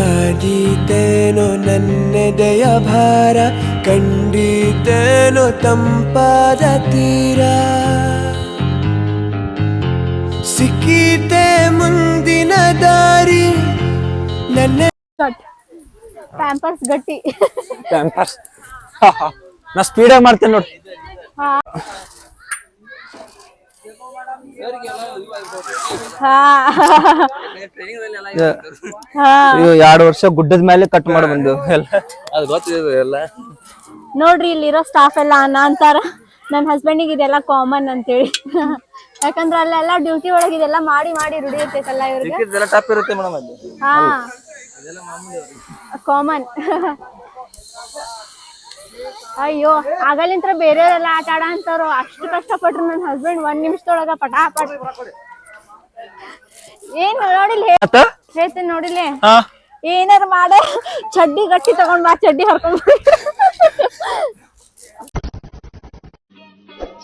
ಹಗುರಾದೀತೇನೋ ನನ್ನೆದೆಯ ಭಾರ ಕಂಡಿದ್ದೇನೋ ತಂಪಾದ ತೀರ. ಸಿಕ್ಕಿತೆ ಮುಂದಿನ ದಾರಿ ನನ್ನ ಪ್ಯಾಂಪರ್ಸ್ ಗಟ್ಟಿ. [LAUGHS] ನಾ ಸ್ಪೀಡಾಗಿ ಮಾಡ್ತೇನೆ ನೋಡಿ. ಎರಡು ವರ್ಷ ಗುಡ್ಡದ ಮೇಲೆ ಕಟ್ ಮಾಡಿ ಬಂದು. ಎಲ್ಲ. ಅದು ಗೊತ್ತಿದೆ ಎಲ್ಲ. ನೋಡ್ರಿ ಇಲ್ಲಿರೋ ಸ್ಟಾಫ್ ಎಲ್ಲ ಅನ್ನ ಅಂತಾರ. ನನ್ನ ಹಸ್ಬೆಂಡಿಗೆ ಇದೆಲ್ಲ ಕಾಮನ್ ಅಂತೇಳಿ. ಯಾಕಂದ್ರೆ ಅಲ್ಲೆಲ್ಲ ಡ್ಯೂಟಿ ಒಳಗೆ ಇದೆಲ್ಲ ಮಾಡಿ ಮಾಡಿ ರೂಢಿ ಇರ್ತೈತಲ್ಲ ಇವ್ರಿಗೆ. ಇದೆಲ್ಲ ಟಪ್ ಇರುತ್ತೆ ಮೇಡಮ್ ಅಲ್ಲಿ. ಹಾ. ಕಾಮನ್ ಅಯ್ಯೋ ಆಗಲಿಂತ್ರ ಬೇರೆಯವರೆಲ್ಲ ಆಟ ಆಡ ಅಂತಾರೋ ಅಷ್ಟು ಕಷ್ಟಪಟ್ರು ನನ್ನ ಹಸ್ಬೆಂಡ್ ಒಂದ್ ನಿಮಿಷದೊಳಗ ಪಟಾಪಟ್. ಏನ್ ನೋಡಿಲ್ಲ ಹೇಳ್ತೇನೆ ನೋಡಿಲ್ಲ. ಏನಾರ ಮಾಡ ಚಡ್ಡಿ ಗಟ್ಟಿ ತಗೊಂಡ್ ಬಾ ಚಡ್ಡಿ ಹರ್ಕೊಂಡ್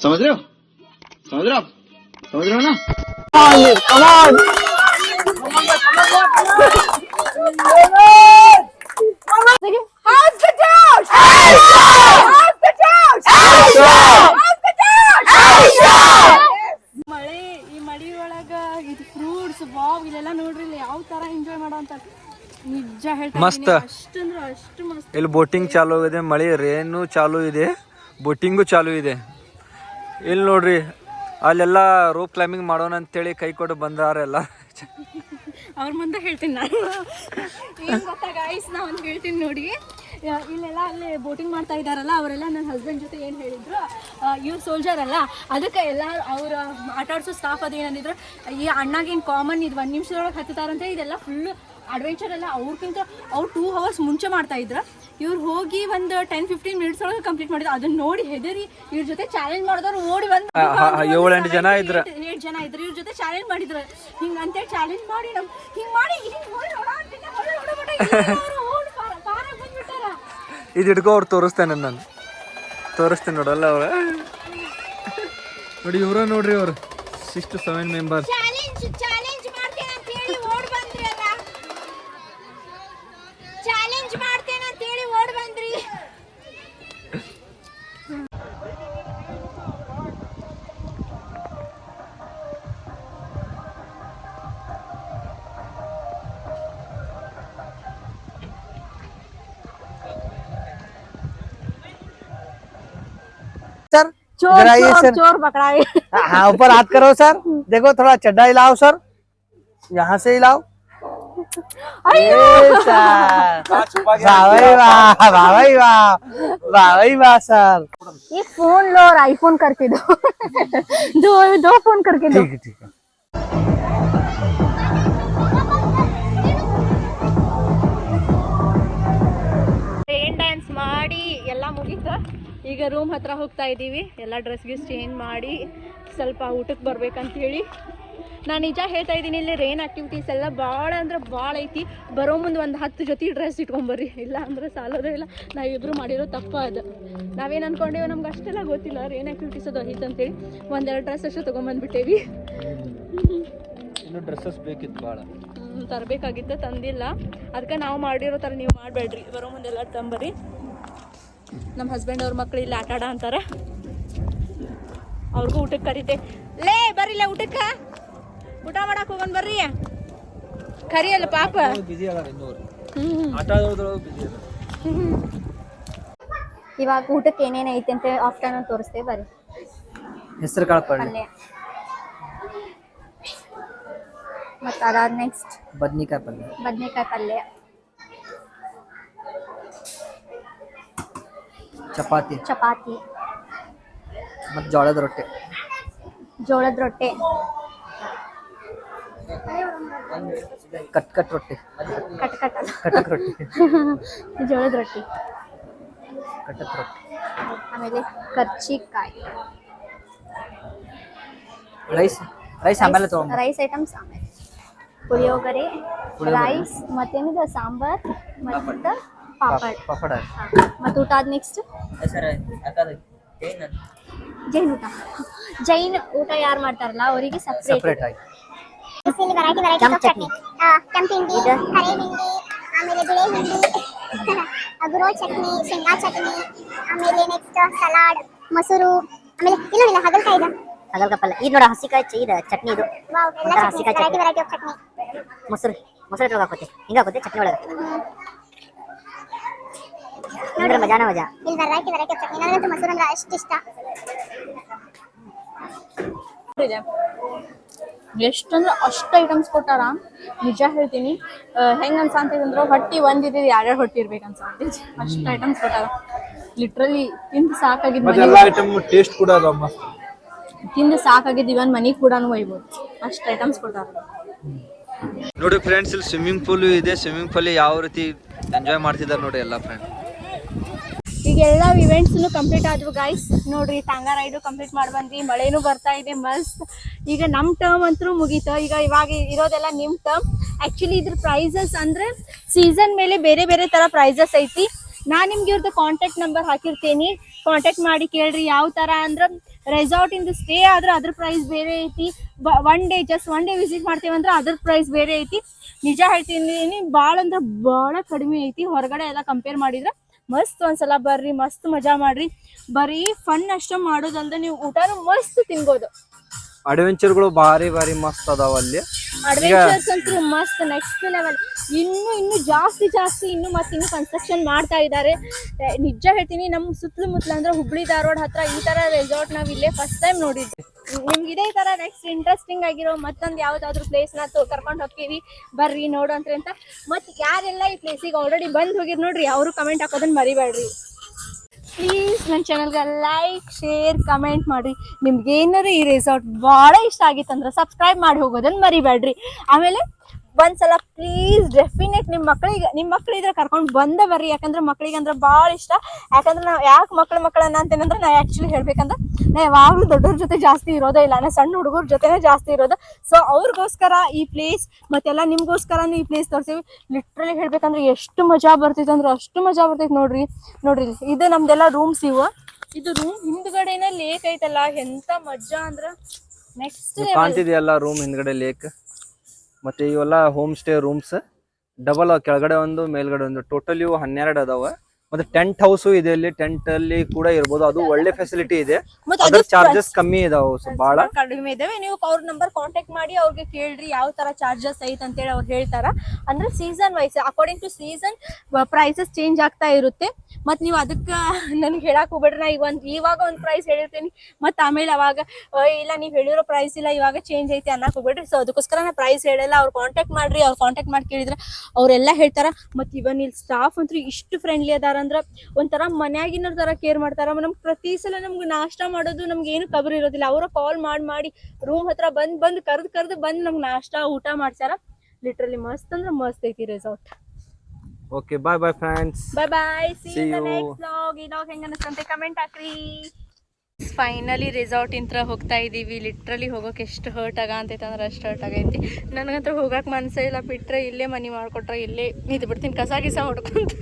ಸಮುದ್ರ ಸಮುದ್ರ ಸಮುದ್ರ ಮಳೆ ಈ ಮಳಿ ಒಳಗ ಇದು ಫ್ರೂಟ್ಸ್ ಬಾಬ್ ಇದೆಲ್ಲ ನೋಡ್ರಿ ಇಲ್ಲಿ ಯಾವ ತರ ಎಂಜಾಯ್ ಮಾಡೋ ಅಂತ ನಿಜ ಹೇಳ್ತಾ ಮಸ್ತ್. ಅಷ್ಟಂದ್ರೆ ಅಷ್ಟು ಮಸ್ತ್. ಇಲ್ಲಿ ಬೋಟಿಂಗ್ ಚಾಲು ಇದೆ ಮಳೆ ರೇನು ಚಾಲು ಇದೆ ಬೋಟಿಂಗು ಚಾಲು ಇದೆ. ಇಲ್ಲಿ ನೋಡ್ರಿ ಅಲ್ಲೆಲ್ಲ ರೋಪ್ ಕ್ಲೈಂಬಿಂಗ್ ಮಾಡೋಣ ಅಂತೇಳಿ ಕೈ ಕೊಟ್ಟು ಬಂದಾರೆಲ್ಲ ಅವ್ರ ಮುಂದೆ ಹೇಳ್ತೀನಿ ನಾನು. ಏನು ಗೊತ್ತಾ ಗಾಯ್ಸ್ ನಾ ಒಂದು ಹೇಳ್ತೀನಿ ನೋಡಿ. ಇಲ್ಲೆಲ್ಲ ಅಲ್ಲಿ ಬೋಟಿಂಗ್ ಮಾಡ್ತಾ ಇದ್ದಾರಲ್ಲ ಅವರೆಲ್ಲ ನನ್ನ ಹಸ್ಬೆಂಡ್ ಜೊತೆ ಏನು ಹೇಳಿದ್ರು ಇವ್ರು ಸೋಲ್ಜರ್ ಅಲ್ಲ ಅದಕ್ಕೆ ಎಲ್ಲ ಅವ್ರ ಆಟ ಆಡ್ಸೋ ಸ್ಟಾಫ್ ಅದು ಏನಂದಿದ್ರು ಈ ಅಣ್ಣಾಗೇನು ಕಾಮನ್ ಇದು ಒಂದು ನಿಮಿಷದೊಳಗೆ ಹತ್ತುತ್ತಾರಂತೆ ಇದೆಲ್ಲ ಫುಲ್ ಅಡ್ವೆಂಚರ್ ಎಲ್ಲ ಅವ್ರಿಗಿಂತ ಅವ್ರು ಟೂ ಅವರ್ಸ್ ಮುಂಚೆ ಮಾಡ್ತಾ ಇದ್ರು. ಇವ್ರು ಹೋಗಿ ಒಂದು ಟೆನ್ ಫಿಫ್ಟೀನ್ ಮಿನಿಟ್ಸ್ ಒಳಗೆ ಕಂಪ್ಲೀಟ್ ಮಾಡಿದ್ರು. ಅದನ್ನ ನೋಡಿ ಹೆದರಿ ಇವ್ರ ಜೊತೆ ಚಾಲೆಂಜ್ ಮಾಡಿದವ್ರು ಓಡಿ ಬಂದು ಏಳೆಂಟು ಜನ ಇದ್ರು. ಏಳು ಜನ ಇದ್ರು ಇವ್ರ ಜೊತೆ ಚಾಲೆಂಜ್ ಮಾಡಿದ್ರು. ಹಿಂಗೆ ಅಂತೇಳಿ ಚಾಲೆಂಜ್ ಮಾಡಿ ನಮ್ ಹಿಂಗೆ ಮಾಡಿ ಹಿಂಗ್ ಹೊಳ್ ಹೊಡಾಡ್ತಿದ್ದೆ, ಹೊಳ್ ಹೊಡಬಿಟ್ಟ ಇಲ್ಲಿ ಅವ್ರು ಓಡ್ ಪಾರ- ಪಾರಾಗ್ ಬಂದ್ಬಿಟ್ಟಾರ. ಇದು ಹಿಡ್ಕೊ ಅವ್ರು ತೋರಿಸ್ತೇನೆ ನಾನು. ತೋರಿಸ್ತೇನೆ ನೋಡಲ್ಲ ಅವ್ರ. ನೋಡಿ ಇವ್ರ ನೋಡ್ರಿ ಅವ್ರು. ಸಿಕ್ಸ್ ಟು ಸೆವೆನ್ ಮೆಂಬರ್ಸ್ चोर इधर आइए चोर सर चोर पकड़ा है हाँ ऊपर हाथ करो सर देखो थोड़ा चड्डा हिलाओ सर यहाँ से हिलाओ ये सर वाह भाई वाह वाह भाई वाह वाह भाई वाह सर ये फोन लो और आईफोन करके दो दो दो फोन करके दो ठीक है ठीक है ಏನ್ ಡ್ಯಾನ್ಸ್ ಮಾಡಿ ಎಲ್ಲ ಮುಗೀತು ಈಗ ರೂಮ್ ಹತ್ರ ಹೋಗ್ತಾ ಇದ್ದೀವಿ. ಎಲ್ಲ ಡ್ರೆಸ್ ಗಿಸ್ ಚೇಂಜ್ ಮಾಡಿ ಸ್ವಲ್ಪ ಊಟಕ್ಕೆ ಬರ್ಬೇಕಂತ ಹೇಳಿ ನಾನು ನಿಜ ಹೇಳ್ತಾ ಇದ್ದೀನಿ ಇಲ್ಲಿ ರೇನ್ ಆಕ್ಟಿವಿಟೀಸ್ ಎಲ್ಲ ಭಾಳ ಅಂದ್ರೆ ಭಾಳ ಐತಿ. ಬರೋ ಮುಂದೆ ಒಂದು ಹತ್ತು ಜೊತೆ ಡ್ರೆಸ್ ಇಟ್ಕೊಂಬರ್ರಿ. ಇಲ್ಲ ಅಂದ್ರೆ ಸಾಲೋದೇ ಇಲ್ಲ. ನಾವಿಬ್ರು ಮಾಡಿರೋ ತಪ್ಪ ಅದು. ನಾವೇನು ಅನ್ಕೊಂಡೆವು ನಮ್ಗೆ ಅಷ್ಟೆಲ್ಲ ಗೊತ್ತಿಲ್ಲ. ರೇನ್ ಆಕ್ಟಿವಿಟೀಸ್ ಅದು ಐತೆ ಅಂತೇಳಿ. ಒಂದೆರಡು ಡ್ರೆಸ್ ಅಷ್ಟೇ ತೊಗೊಂಬಂದ್ಬಿಟ್ಟೇವಿ. ಇನ್ನು ಡ್ರೆಸ್ಸಸ್ ಬೇಕಿತ್ತು ಭಾಳ ತರಬೇಕಾಗಿತ್ತು ತಂದಿಲ್ಲ. ಅದಕ್ಕೆ ನಾವು ಮಾಡಿರೋ ಥರ ನೀವು ಮಾಡಬೇಡ್ರಿ. ಬರೋ ಮುಂದೆ ಎಲ್ಲ ತಂಬರಿ ನಮ್ಮ ಹಸ್ಬೆಂಡ್ ಅವ್ರ ಮಕ್ಳು ಇಲ್ಲಿ ಆಟ ಆಡ ಅಂತಾರ. ಅವ್ರಿಗೂ ಊಟಕ್ಕೆ ಕರೀತೆ. ಲೇ ಬರ್ರಿಲ್ಲ ಊಟಕ್ಕೆ. ಊಟ ಮಾಡಕ್ ಹೋಗೋಣ ಬರ್ರಿ. ಕರಿಯಲ್ಲ ಪಾಪ. ಇವಾಗ ಊಟಕ್ಕೆ ಏನೇನ್ ಐತೆ ಅಂತ ಆಫ್ಟರ್ನೂನ್ ತೋರಿಸ್ತೇವೆ ಬರ್ರಿ. ಹೆಸರು ಕಾಳು ಪಲ್ಯ. ಪಲ್ಯ ಮತ್ತು ಅದಾದ ನೆಕ್ಸ್ಟ್ ಬದ್ನಿಕಾಯಿ ಪಲ್ಯ. ಬದ್ನೆಕಾಯಿ ಪಲ್ಯ. ಚಪಾತಿ. ಚಪಾತಿ. ಮತ್ತು ಜೋಳದ ರೊಟ್ಟಿ. ಜೋಳದ ರೊಟ್ಟೆ. ಕಟ್ ಕಟ್ ರೊಟ್ಟಿ. ಕಟ್ ಕಟ್ ಅಲ್ಲ. ಕಟಕ್ ರೊಟ್ಟಿ. ಜೋಳದ ರೊಟ್ಟಿ. ಕಟಕ್ ರೊಟ್ಟಿ. ಆಮೇಲೆ ಕರ್ಚಿಕಾಯಿ. ರೈಸ್ ರೈಸ್ ಆಮೇಲೆ ತೊಗೊಂಬ. ರೈಸ್ ಐಟಮ್ಸ್ ಆಮೇಲೆ. ಪುಳಿಯೋಗರೆ. ರೈಸ್ ಮತ್ತೇನಿದೆ? ಸಾಂಬಾರ್ ಮತ್ತು ಪಾಪಡ್. ಪಾಪಡ್. ಮತ್ತು ಊಟ ಆದ ನೆಕ್ಸ್ಟ್ ಜೈನ್ ಊಟ. ಜೈನ್ ಊಟ ಯಾರು ಮಾಡ್ತಾರಲ್ಲ ಅವರಿಗೆ ಸಪ್ರೇಟ್ ಆಗಿ ಆಗಿ ವೆರೈಟಿ ವೆರೈಟಿ ಚಟ್ನಿ. ಕೆಂಪು ಹಿಂಡಿ ಕರೆ ಹಿಂಡಿ ಆಮೇಲೆ ಬಿಳೆ ಹಿಂಡಿ. ಗುರೋ ಚಟ್ನಿ ಶೇಂಗಾ ಚಟ್ನಿ ಆಮೇಲೆ ನೆಕ್ಸ್ಟ್ ಸಲಾಡ್ ಮೊಸರು ಆಮೇಲೆ ಇಲ್ಲ ಇಲ್ಲ ಹಾಗಲಕಾಯಿ ಇದೆ. ಹಾಗಲ್ಕಾಯಿ ಪಲ್ಯ ಇದು ನೋಡ ಹಸಿಕಾಯಿ ಚ- ಇದು ಚಟ್ನಿ ಇದು. ಹಸಿಕಾಯಿ variety chutney. Variety of chutney ಮೊಸರು ಮೊಸರು ಹಾಕೋತಿ ಹಿಂಗಾಕೋತಿ ಚಟ್ನಿ ಒಳಗೆ? ನೋಡ್ರಿ ಮಜಾನ ಮಜಾ. ಇಲ್ಲಿ ವೆರೈಟಿ ವೆರೈಟಿ ಚಟ್ನಿ. ನನಗಂತೂ ಮೊಸರು ಅಂದ್ರೆ ಅಷ್ಟು ಇಷ್ಟ. ಇದೆ ಎಷ್ಟಂದ್ರೆ ಅಷ್ಟು ಐಟಮ್ಸ್ ಕೊಟ್ಟಾರ? ನಿಜ ಹೇಳ್ತೀನಿ. ಹೆಂಗೆ ಅನ್ಸ ಅಂತಂದ್ರೆ ಹೊಟ್ಟಿ ಒಂದಿದ್ದು ಯಾರ್ಯಾರು ಹೊಟ್ಟಿ ಇರ್ಬೇಕು ಅನ್ಸಾಂತೈತಿ ಅಷ್ಟು ಐಟಮ್ಸ್ ಕೊಟ್ಟಾರ. ಲಿಟ್ರಲಿ ತಿಂದು ಸಾಕಾಗಿದ್ದು ಮನಿ ಎಲ್ಲ ಐಟಮ್ ಟೇಸ್ಟ್ ಕೂಡ ತಿಂದು ಸಾಕಾಗಿದ್ದು ಇವನ್ ಮನೆಗೆ ಕೂಡ ಒಯ್ಬೋದು. ಅಷ್ಟು ಐಟಮ್ಸ್ ಕೊಟ್ಟಾರ. ನೋಡಿ ಫ್ರೆಂಡ್ಸ್ ಇಲ್ಲಿ ಸ್ವಿಮ್ಮಿಂಗ್ ಪೂಲ್ ಇದೆ. ಸ್ವಿಮ್ಮಿಂಗ್ ಪೂಲ್ ಯಾವ ರೀತಿ ಎಂಜಾಯ್ ಮಾಡ್ತಿದ್ದಾರೆ ನೋಡಿ ಎಲ್ಲ ಫ್ರೆಂಡ್ ಈಗ ಎಲ್ಲ ಇವೆಂಟ್ಸ್ನು ಕಂಪ್ಲೀಟ್ ಆದ್ವು ಗಾಯ್ಸ್ ನೋಡ್ರಿ ಟಾಂಗ ರೈಡು ಕಂಪ್ಲೀಟ್ ಮಾಡಿ ಬಂದ್ವಿ ಮಳೆನೂ ಬರ್ತಾ ಇದೆ, ಮಸ್ತ್. ಈಗ ನಮ್ಮ ಟರ್ಮ್ ಅಂತೂ ಮುಗೀತು. ಈಗ ಇವಾಗ ಇರೋದೆಲ್ಲ ನಿಮ್ಮ ಟರ್ಮ್ ಆ್ಯಕ್ಚುಲಿ ಇದ್ರ ಪ್ರೈಸಸ್ ಅಂದ್ರೆ ಸೀಸನ್ ಮೇಲೆ ಬೇರೆ ಬೇರೆ ಥರ ಪ್ರೈಸಸ್ ಐತಿ. ನಾನು ನಿಮ್ಗೆ ಇವ್ರದ್ದು ಕಾಂಟ್ಯಾಕ್ಟ್ ನಂಬರ್ ಹಾಕಿರ್ತೀನಿ. ಕಾಂಟ್ಯಾಕ್ಟ್ ಮಾಡಿ ಕೇಳ್ರಿ ಯಾವ ಥರ ಅಂದ್ರೆ ರೆಸಾರ್ಟ್ ಇಂದ ಸ್ಟೇ ಆದ್ರೆ ಅದ್ರ ಪ್ರೈಸ್ ಬೇರೆ ಐತಿ. One day just one day visit ಮಾಡ್ತೇವೆ ಅಂದ್ರೆ ಅದ್ರ ಪ್ರೈಸ್ ಬೇರೆ ಐತಿ. ನಿಜ ಹೇಳ್ತೀನಿ ಭಾಳ ಅಂದ್ರೆ ಭಾಳ ಕಡಿಮೆ ಐತಿ. ಹೊರಗಡೆ ಎಲ್ಲ ಕಂಪೇರ್ ಮಾಡಿದ್ರೆ ಮಸ್ತ್ ಒಂದ್ಸಲ ಬರ್ರಿ ಮಸ್ತ್ ಮಜಾ ಮಾಡ್ರಿ. ಬರೀ ಫನ್ ಅಷ್ಟ ಮಾಡೋದಲ್ದೆ ನೀವು ಊಟನೂ ಮಸ್ತ್ ತಿನ್ಬೋದು. ಅಡ್ವೆಂಚರ್ಗಳು ಭಾರಿ ಭಾರಿ ಮಸ್ತ್ ಅದಾವ ಅಲ್ಲಿ. ಅಡ್ವೆಂಚರ್ಸ್ ಅಂತೂ ಮಸ್ತ್ ನೆಕ್ಸ್ಟ್ ಲೆವೆಲ್ ಇನ್ನು ಇನ್ನು ಜಾಸ್ತಿ ಜಾಸ್ತಿ ಇನ್ನು ಮತ್ತೆ ಇನ್ನು ಕನ್ಸ್ಟ್ರಕ್ಷನ್ ಮಾಡ್ತಾ ಇದ್ದಾರೆ ನಿಜ ಹೇಳ್ತೀನಿ ನಮ್ಮ ಸುತ್ತಲೂ ಮುತ್ತಲ ಅಂದ್ರೆ ಹುಬ್ಳಿ ಧಾರವಾಡ ಹತ್ರ ಈ ತರ ರೆಸಾರ್ಟ್ ನಾವ್ ಇಲ್ಲೇ ಫಸ್ಟ್ ಟೈಮ್ ನೋಡಿದ್ವಿ ನಿಮ್ಗೆ ಇದೇ ತರ ನೆಕ್ಸ್ಟ್ ಇಂಟ್ರೆಸ್ಟಿಂಗ್ ಆಗಿರೋ ಮತ್ತೊಂದು ಯಾವ್ದಾದ್ರು ಪ್ಲೇಸ್ನ ಕರ್ಕೊಂಡು ಹೋಗ್ತೀವಿ. ಬರ್ರಿ, ನೋಡೋಂತ್ರಿ ಅಂತ. ಮತ್ತೆ ಯಾರೆಲ್ಲ ಈ ಪ್ಲೇಸಿಗೆ ಆಲ್ರೆಡಿ ಬಂದ್ ಹೋಗಿರ್ ನೋಡ್ರಿ, ಅವರು ಕಮೆಂಟ್ ಹಾಕೋದನ್ನ ಮರಿಬೇಡ್ರಿ. ಪ್ಲೀಸ್ ನನ್ನ ಚಾನಲ್ಗೆ ಲೈಕ್ ಶೇರ್ ಕಮೆಂಟ್ ಮಾಡಿರಿ. ನಿಮ್ಗೆ ಏನಾರು ಈ ರೆಸಾರ್ಟ್ ಭಾಳ ಇಷ್ಟ ಆಗಿತ್ತಂದ್ರೆ ಸಬ್ಸ್ಕ್ರೈಬ್ ಮಾಡಿ ಹೋಗೋದನ್ನು ಮರಿಬೇಡ್ರಿ. ಆಮೇಲೆ ಒಂದ್ಸಲ ಪ್ಲೀಸ್ ಡೆಫಿನೆಟ್ ನಿಮ್ಮ ನಿಮ್ ನಿಮ್ಮ ಮಕ್ಳಿದ್ರೆ ಕರ್ಕೊಂಡ್ ಬಂದ ಬರ್ರಿ. ಯಾಕಂದ್ರೆ ಮಕ್ಳಿಗೆ ಅಂದ್ರೆ ಭಾಳ ಇಷ್ಟ. ಯಾಕಂದ್ರೆ ನಾವು ಯಾಕೆ ಮಕ್ಳು ಮಕ್ಕಳನ್ನ ಅಂತೇನಂದ್ರೆ ನಾ ಆಕ್ಚುಲಿ ಹೇಳ್ಬೇಕಂದ್ರೆ ನಾ ಯಾವಾಗ್ಲೂ ದೊಡ್ಡವ್ರ ಜೊತೆ ಜಾಸ್ತಿ ಇರೋದೇ ಇಲ್ಲ. ನಾ ಸಣ್ಣ ಹುಡುಗರ ಜೊತೆನೇ ಜಾಸ್ತಿ ಇರೋದು. ಸೊ ಅವ್ರಿಗೋಸ್ಕರ ಈ ಪ್ಲೇಸ್ ಮತ್ತೆಲ್ಲ ನಿಮ್ಗೋಸ್ಕರನೂ ಈ ಪ್ಲೇಸ್ ತೋರಿಸಿವಿ. ಲಿಟ್ರಲಿ ಹೇಳ್ಬೇಕಂದ್ರೆ ಎಷ್ಟು ಮಜಾ ಬರ್ತೈತೆ ಅಂದ್ರೆ ಅಷ್ಟು ಮಜಾ ಬರ್ತೈತೆ ನೋಡ್ರಿ. ನೋಡ್ರಿ ಇದು ನಮ್ದೆಲ್ಲ ರೂಮ್ಸ್ ಇವು ಇದು ರೂಮ್ ಹಿಂದ್ಗಡೆನೆ ಲೇಕ್ ಐತಲ್ಲ, ಎಂತ ಮಜಾ ಅಂದ್ರ ನೆಕ್ಸ್ಟ್ ಕಾಣ್ತಿದೆಯಲ್ಲ ರೂಮ್ ಹಿಂದ್ಗಡೆ ಲೇಕ್ ಮತ್ತೆ ಇವೆಲ್ಲ ಹೋಮ್ ಸ್ಟೇ ರೂಮ್ಸ್ ಡಬಲ್ ಕೆಳಗಡೆ ಒಂದು ಮೇಲ್ಗಡೆ ಒಂದು ಟೋಟಲ್ ಇವು ಹನ್ನೆರಡು ಅದಾವ. ಮತ್ತೆ ಟೆಂಟ್ ಹೌಸ್ ಇದೆ ಇಲ್ಲಿ ಟೆಂಟ್ ಅಲ್ಲಿ ಕೂಡ ಇರಬಹುದು ಅದು ಒಳ್ಳೆ ಫೆಸಿಲಿಟಿ ಇದೆ. ಅದರ ಚಾರ್ಜಸ್ ಕಮ್ಮಿ ಇದಾವೆ ಬಹಳ ಕಡಿಮೆ ಇದಾವೆ. ನೀವು ಅವ್ರ ನಂಬರ್ ಕಾಂಟ್ಯಾಕ್ಟ್ ಮಾಡಿ ಅವ್ರಿಗೆ ಕೇಳ್ರಿ ಯಾವ ತರ ಚಾರ್ಜಸ್ ಐತೆ ಅಂತೇಳಿ ಅವ್ರು ಹೇಳ್ತಾರ. ಅಂದ್ರೆ season wise according to season prices change ಆಗ್ತಾ ಇರುತ್ತೆ. ಮತ್ ನೀವು ಅದಕ್ಕೆ [LAUGHS] ನನ್ಗೆ ಹೇಳಕ್ ಹೋಗ್ಬೇಡ್ರಿ. ನಾ ಈಗ ಒಂದ್ ಇವಾಗ ಒಂದ್ ಪ್ರೈಸ್ ಹೇಳಿರ್ತೀನಿ. ಮತ್ ಆಮೇಲೆ ಅವಾಗ "ಅ, ಇಲ್ಲ ನೀವ್ ಹೇಳಿರೋ ಪ್ರೈಸ್ ಇಲ್ಲ ಇವಾಗ ಚೇಂಜ್ ಐತಿ ಅನ್ನಕ್ ಹೋಗ್ಬೇಡ್ರಿ. ಸೊ ಅದಕ್ಕೋಸ್ಕರ ನಾ ಪ್ರೈಸ್ ಹೇಳಲ್ಲ. ಅವ್ರು ಕಾಂಟ್ಯಾಕ್ಟ್ ಮಾಡ್ರಿ. ಅವ್ರು ಕಾಂಟ್ಯಾಕ್ಟ್ ಮಾಡಿ ಕೇಳಿದ್ರೆ ಅವರೆಲ್ಲ ಹೇಳ್ತಾರ ಮತ್ ಇವನ್ ಇಲ್ಲಿ ಸ್ಟಾಫ್ ಅಂತೂ ಇಷ್ಟು ಫ್ರೆಂಡ್ಲಿ ಅದಾರ ಅಂದ್ರ ಒಂಥರ ಮನ್ಯಾಗಿನ ತರ ಕೇರ್ ಮಾಡ್ತಾರ. ನಮ್ಗೆ ಪ್ರತಿ ಸಲ ನಮ್ಗೆ ನಾಷ್ಟ ಮಾಡೋದು ನಮ್ಗೆ ಏನು ಕಬರಿ ಇರೋದಿಲ್ಲ. ಅವರ ಕಾಲ್ ಮಾಡಿ ಮಾಡಿ ರೂಮ್ ಹತ್ರ ಬಂದ್ ಬಂದ್ ಕರ್ದ್ ಕರ್ದ್ ಬಂದ್ ನಮ್ಗೆ ನಾಷ್ಟ ಊಟ ಮಾಡ್ಸಾರ ಲಿಟ್ರಲಿ ಮಸ್ತ್ ಅಂದ್ರೆ ಮಸ್ತ್ ಐತಿ resort okay bye bye friends bye bye see you. Next vlog ಈ ವ್ಲಾಗ್ ಹೆಂಗ ಅನಿಸ್ತಂತೆ ಕಮೆಂಟ್ ಹಾಕ್ರಿ. ಫೈನಲಿ ರೆಸಾರ್ಟ್ ಇಂತ್ರ ಹೋಗ್ತಾ ಇದೀವಿ. ಲಿಟ್ರಲಿ ಹೋಗೋಕೆ ಎಷ್ಟು ಹರ್ಟ್ ಆಗ ಅಂತ ಅಂದ್ರೆ ಅಷ್ಟು ಹರ್ಟ್ ಆಗೈತಿ ನನಗಂತ ಹೋಗಕ್ಕೆ ಮನಸ್ಸೇ ಇಲ್ಲ. ಬಿಟ್ಟರೆ ಇಲ್ಲೇ ಮನಿ ಮಾಡ್ಕೊಟ್ರೆ ಇಲ್ಲೇ ಇದು ಬಿಡ್ತೀನಿ ಕಸ ಗಿಸ ಹೊಡ್ಕೊಂತ.